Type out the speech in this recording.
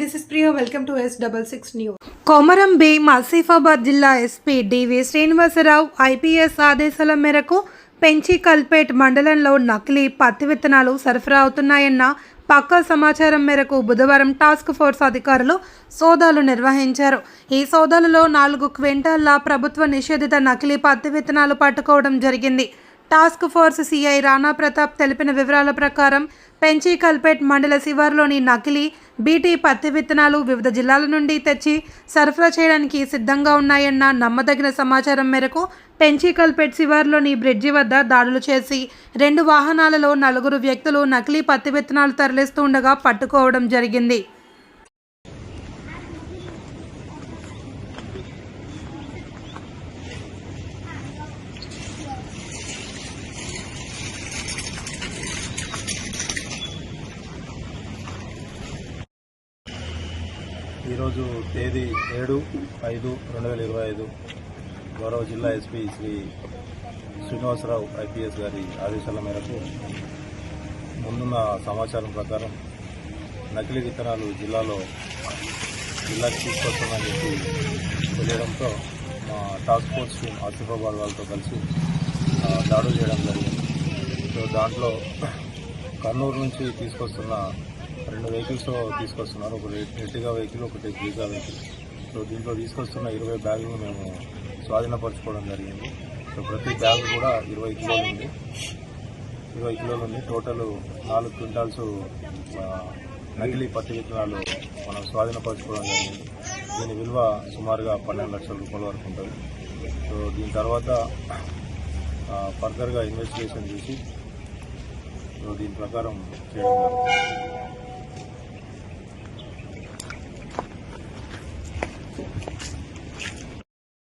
This is Priya welcome to S double six new Komaram Bheem Asifabad జిల్లా SP డివి Srinivasarao IPS ఆదేశాల మేరకు పెంచి కల్పేట్ మండలంలో నకిలీ పత్తి విత్తనాలు సరఫరా అవుతున్నాయన్న పక్కా సమాచారం మేరకు బుధవారం టాస్క్ ఫోర్స్ అధికారులు సోదాలు నిర్వహించారు. ఈ సోదాలలో నాలుగు క్వింటాల్ల ప్రభుత్వ నిషేధిత నకిలీ పత్తి విత్తనాలు పట్టుకోవడం జరిగింది. Task force CI Rana Pratap తెలిపిన వివరాల ప్రకారం పెంచి కల్పేట్ మండల శివార్లోని నకిలీ బీటీ పత్తి విత్తనాలు వివిధ జిల్లాల నుండి తెచ్చి సరఫరా చేయడానికి సిద్ధంగా ఉన్నాయన్న నమ్మదగిన సమాచారం మేరకు పెంచి కల్పేట్ శివార్లోని బ్రిడ్జి వద్ద దాడులు చేసి రెండు వాహనాలలో నలుగురు వ్యక్తులు నకిలీ పత్తి విత్తనాలు తరలిస్తుండగా పట్టుకోవడం జరిగింది. ఈరోజు తేదీ ఏడు ఐదు రెండు వేల ఇరవై ఐదు. గౌరవ జిల్లా ఎస్పీ శ్రీ శ్రీనివాసరావు ఐపీఎస్ గారి ఆదేశాల మేరకు ముందున్న సమాచారం ప్రకారం నకిలీ విత్తనాలు జిల్లాలో జిల్లాకి తీసుకొస్తామని చెప్పి తెలియడంతో మా టాస్క్ ఫోర్స్ టీం ఆసిఫాబాద్ వాళ్ళతో కలిసి దాడులు చేయడం జరిగింది. సో దాంట్లో కర్నూలు నుంచి తీసుకొస్తున్న రెండు వెహికల్స్ తీసుకొస్తున్నారు. ఒకటి ఎర్టిగా వెహికల్ ఒకటి బ్రీజా వెహికల్ సో దీంట్లో తీసుకొస్తున్న ఇరవై బ్యాగులు మేము స్వాధీనపరచుకోవడం జరిగింది. సో ప్రతి బ్యాగ్ కూడా ఇరవై కిలోలు ఉంది. ఇరవై కిలోలు ఉంది. టోటల్ నాలుగు క్వింటాల్స్ నకిలీ పత్తి విత్తనాలు మనం స్వాధీనపరచుకోవడం జరిగింది. దీని విలువ సుమారుగా పన్నెండు లక్షల రూపాయల వరకు ఉంటుంది. సో దీని తర్వాత ఫర్దర్గా ఇన్వెస్టిగేషన్ చేసి సో దీని ప్రకారం చేయడం జరుగుతుంది.